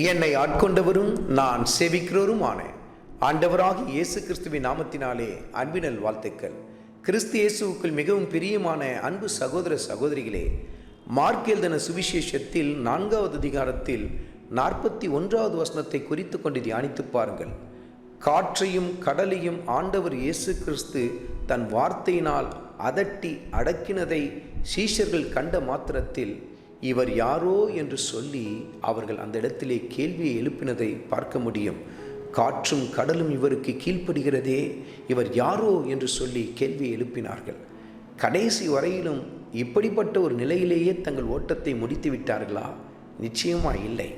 என்னை ஆட்கொண்டவரும் நான் சேவிக்கிறவருமான. ஆண்டவராகி இயேசு கிறிஸ்துவின் நாமத்தினாலே அன்பினல் வாழ்த்துக்கள். கிறிஸ்து இயேசுவுக்குள் மிகவும் பிரியமான அன்பு சகோதர சகோதரிகளே மார்க் சுவிசேஷத்தில் நான்காவது அதிகாரத்தில் நாற்பத்தி ஒன்றாவது வசனத்தை குறித்து கொண்டு தியானித்து பாருங்கள். காற்றையும் கடலையும் ஆண்டவர் இயேசு கிறிஸ்து தன் வார்த்தையினால் அதட்டி அடக்கினதை சீஷர்கள் கண்ட மாத்திரத்தில் இவர் யாரோ என்று சொல்லி அவர்கள் அந்த இடத்திலே கேள்வியை எழுப்பினதை பார்க்க முடியும். காற்றும் கடலும் இவருக்கு கீழ்ப்படுகிறதே இவர் யாரோ என்று சொல்லி கேள்வியை எழுப்பினார்கள். கடைசி வரையிலும் இப்படிப்பட்ட ஒரு நிலையிலேயே தங்கள் ஓட்டத்தை முடித்து விட்டார்களா? நிச்சயமா இல்லை.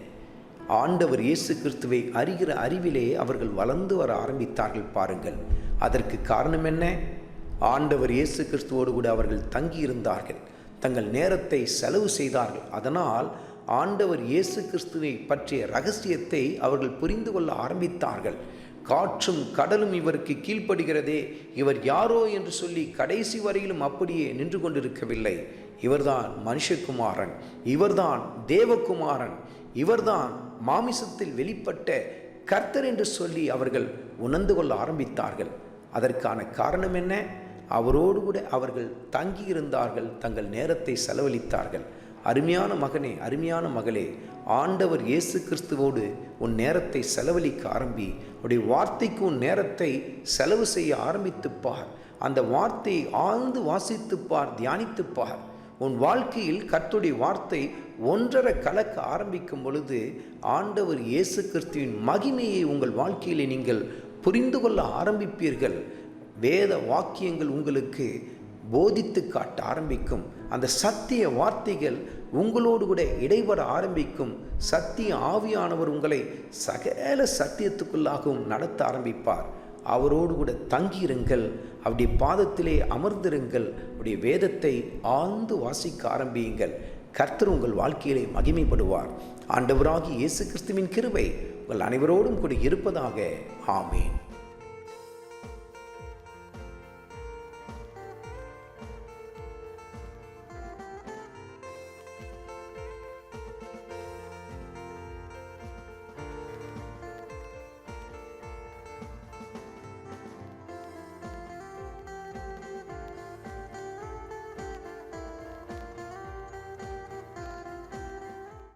ஆண்டவர் இயேசு கிறிஸ்துவை அறிகிற அறிவிலே அவர்கள் வளர்ந்து வர ஆரம்பித்தார்கள் பாருங்கள். அதற்கு காரணம் என்ன? ஆண்டவர் இயேசு கிறிஸ்துவோடு கூட அவர்கள் தங்கியிருந்தார்கள். தங்கள் நேரத்தை செலவு செய்தார்கள். அதனால் ஆண்டவர் இயேசு கிறிஸ்துவை பற்றிய ரகசியத்தை அவர்கள் புரிந்து கொள்ள ஆரம்பித்தார்கள். காற்றும் கடலும் இவருக்கு கீழ்ப்படுகிறதே. இவர் யாரோ என்று சொல்லி கடைசி வரையிலும் அப்படியே நின்று கொண்டிருக்கவில்லை. இவர்தான் மனுஷகுமாரன். இவர்தான் தேவகுமாரன். இவர்தான் மாமிசத்தில் வெளிப்பட்ட கர்த்தர் என்று சொல்லி அவர்கள் உணர்ந்து கொள்ள ஆரம்பித்தார்கள். அதற்கான காரணம் என்ன? அவரோடு கூட அவர்கள் தங்கியிருந்தார்கள் தங்கள் நேரத்தை செலவழித்தார்கள். அருமையான மகனே அருமையான மகளே ஆண்டவர் இயேசு கிறிஸ்துவோடு உன் நேரத்தை செலவழிக்க ஆரம்பி உடைய வார்த்தைக்கு உன் நேரத்தை செலவு செய்ய ஆரம்பித்துப்பார். அந்த வார்த்தையை ஆழ்ந்து வாசித்துப்பார் தியானித்துப்பார். உன் வாழ்க்கையில் கர்த்துடைய வார்த்தை ஒன்றரை கலக்க ஆரம்பிக்கும் பொழுது ஆண்டவர் இயேசு கிறிஸ்துவின் மகிமையை உங்கள் வாழ்க்கையில் நீங்கள் புரிந்து கொள்ள ஆரம்பிப்பீர்கள். வேத வாக்கியங்கள் உங்களுக்கு போதித்து காட்ட ஆரம்பிக்கும். அந்த சத்திய வார்த்தைகள் உங்களோடு கூட இடைவர ஆரம்பிக்கும். சத்திய ஆவியானவர் உங்களை சகல சத்தியத்துக்குள்ளாகவும் நடத்த ஆரம்பிப்பார். அவரோடு கூட தங்கியிருங்கள். அவருடைய பாதத்திலே அமர்ந்திருங்கள். அவருடைய வேதத்தை ஆழ்ந்து வாசிக்க ஆரம்பியுங்கள். கர்த்தர் உங்கள் வாழ்க்கையிலே மகிமைப்படுவார். ஆண்டவராகி இயேசு கிறிஸ்துவின் கிருவை உங்கள் அனைவரோடும் கூட இருப்பதாக. ஆமேன்.